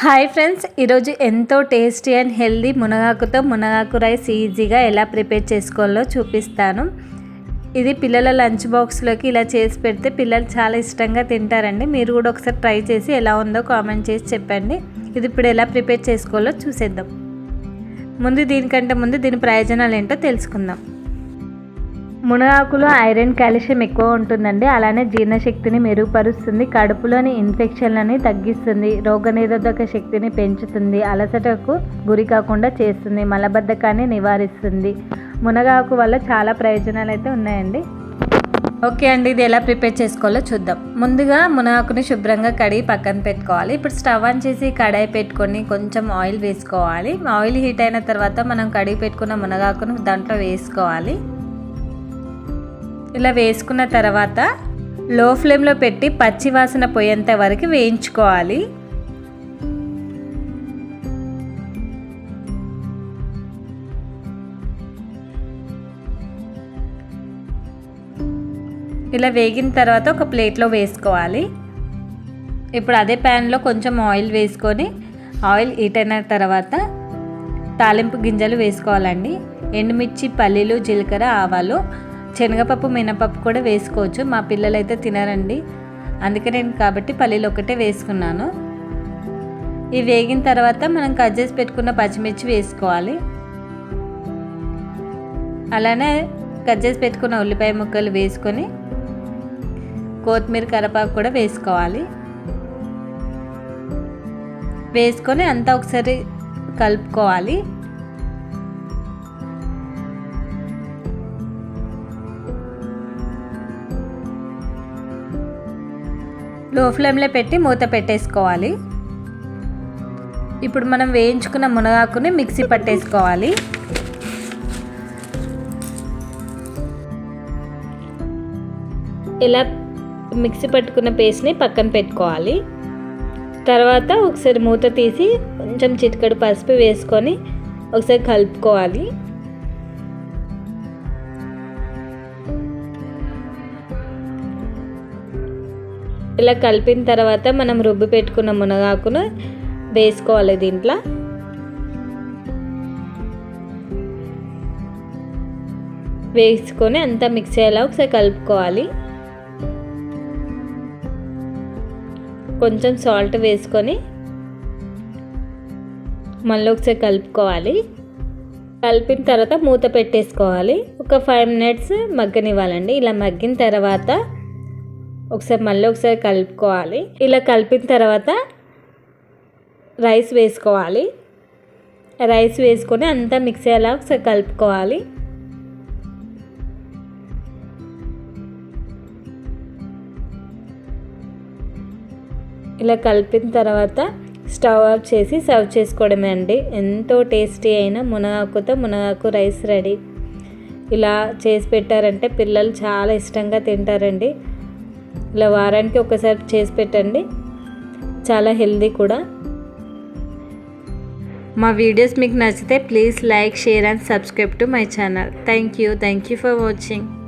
Hi friends ఈరోజు ఎంతో tasty and healthy మునగాకుతో మునగాకు రైస్ ఈజీగా ఎలా ప్రిపేర్ చేసుకోవాలో చూపిస్తాను. ఇది పిల్లల లంచ్ బాక్స్లోకి ఇలా చేసి పెడితే పిల్లలు చాలా ఇష్టంగా తింటారండి. మీరు కూడా ఒకసారి ట్రై చేసి ఎలా ఉందో కామెంట్ చేసి చెప్పండి. ఇది ఇప్పుడు ఎలా ప్రిపేర్ చేసుకోవాలో చూసేద్దాం. ముందు దీనికంటే ముందు దీని ప్రయోజనాలు ఏంటో తెలుసుకుందాం. మునగాకులో ఐరన్ కాల్షియం ఎక్కువ ఉంటుందండి. అలానే జీర్ణశక్తిని మెరుగుపరుస్తుంది. కడుపులోని ఇన్ఫెక్షన్లని తగ్గిస్తుంది. రోగనిరోధక శక్తిని పెంచుతుంది. అలసటకు గురి కాకుండా చేస్తుంది. మలబద్ధకాన్ని నివారిస్తుంది. మునగాకు వల్ల చాలా ప్రయోజనాలు అయితే ఉన్నాయండి. ఓకే అండి. ఇది ఎలా ప్రిపేర్ చేసుకోవాలో చూద్దాం. ముందుగా మునగాకుని శుభ్రంగా కడిగి పక్కన పెట్టుకోవాలి. ఇప్పుడు స్టవ్ ఆన్ చేసి కడాయి పెట్టుకొని కొంచెం ఆయిల్ వేసుకోవాలి. ఆయిల్ హీట్ అయిన తర్వాత మనం కడిగి పెట్టుకున్న మునగాకును దాంట్లో వేసుకోవాలి. ఇలా వేసుకున్న తర్వాత లో ఫ్లేమ్లో పెట్టి పచ్చి వాసన పోయేంత వరకు వేయించుకోవాలి. ఇలా వేగిన తర్వాత ఒక ప్లేట్లో వేసుకోవాలి. ఇప్పుడు అదే ప్యాన్లో కొంచెం ఆయిల్ వేసుకొని ఆయిల్ హీట్ అయిన తర్వాత తాలింపు గింజలు వేసుకోవాలండి. ఎండుమిర్చి పల్లీలు జీలకర్ర ఆవాలు శనగపప్పు మినపప్పు కూడా వేసుకోవచ్చు. మా పిల్లలు అయితే తినరండి. అందుకే నేను కాబట్టి పల్లీలు ఒకటే వేసుకున్నాను. ఇవి వేగిన తర్వాత మనం కట్ చేసి పెట్టుకున్న పచ్చిమిర్చి వేసుకోవాలి. అలానే కట్ చేసి పెట్టుకున్న ఉల్లిపాయ ముక్కలు వేసుకొని కొత్తిమీర కరపాకు కూడా వేసుకోవాలి. వేసుకొని అంతా ఒకసారి కలుపుకోవాలి. లో ఫ్లేమ్లో పెట్టి మూత పెట్టేసుకోవాలి. ఇప్పుడు మనం వేయించుకున్న మునగాకుని మిక్సీ పట్టేసుకోవాలి. ఇలా మిక్సీ పట్టుకున్న పేస్ట్ని పక్కన పెట్టుకోవాలి. తర్వాత ఒకసారి మూత తీసి కొంచెం చిటికడు పసుపు వేసుకొని ఒకసారి కలుపుకోవాలి. ఇలా కలిపిన తర్వాత మనం రుబ్బు పెట్టుకున్న మునగాకును వేసుకోవాలి దీంట్లో. వేసుకొని అంతా మిక్స్ అయ్యేలా ఒకసారి కలుపుకోవాలి. కొంచెం సాల్ట్ వేసుకొని మళ్ళీ ఒకసారి కలుపుకోవాలి. కలిపిన తర్వాత మూత పెట్టేసుకోవాలి. ఒక ఫైవ్ మినిట్స్ మగ్గనివ్వాలండి. ఇలా మగ్గిన తర్వాత ఒకసారి మళ్ళీ ఒకసారి కలుపుకోవాలి. ఇలా కలిపిన తర్వాత రైస్ వేసుకోవాలి. రైస్ వేసుకొని అంతా మిక్స్ అయ్యేలా ఒకసారి కలుపుకోవాలి. ఇలా కలిపిన తర్వాత స్టవ్ ఆఫ్ చేసి సర్వ్ చేసుకోవడమే అండి. ఎంతో టేస్టీ అయిన మునగాకుతో మునగాకు రైస్ రెడీ. ఇలా చేసి పెట్టారంటే పిల్లలు చాలా ఇష్టంగా తింటారండి. ఇలా వారానికి ఒకసారి చేసి పెట్టండి. చాలా హెల్దీ కూడా. మా వీడియోస్ మీకు నచ్చితే please like share and subscribe to my channel. Thank you. Thank you for watching.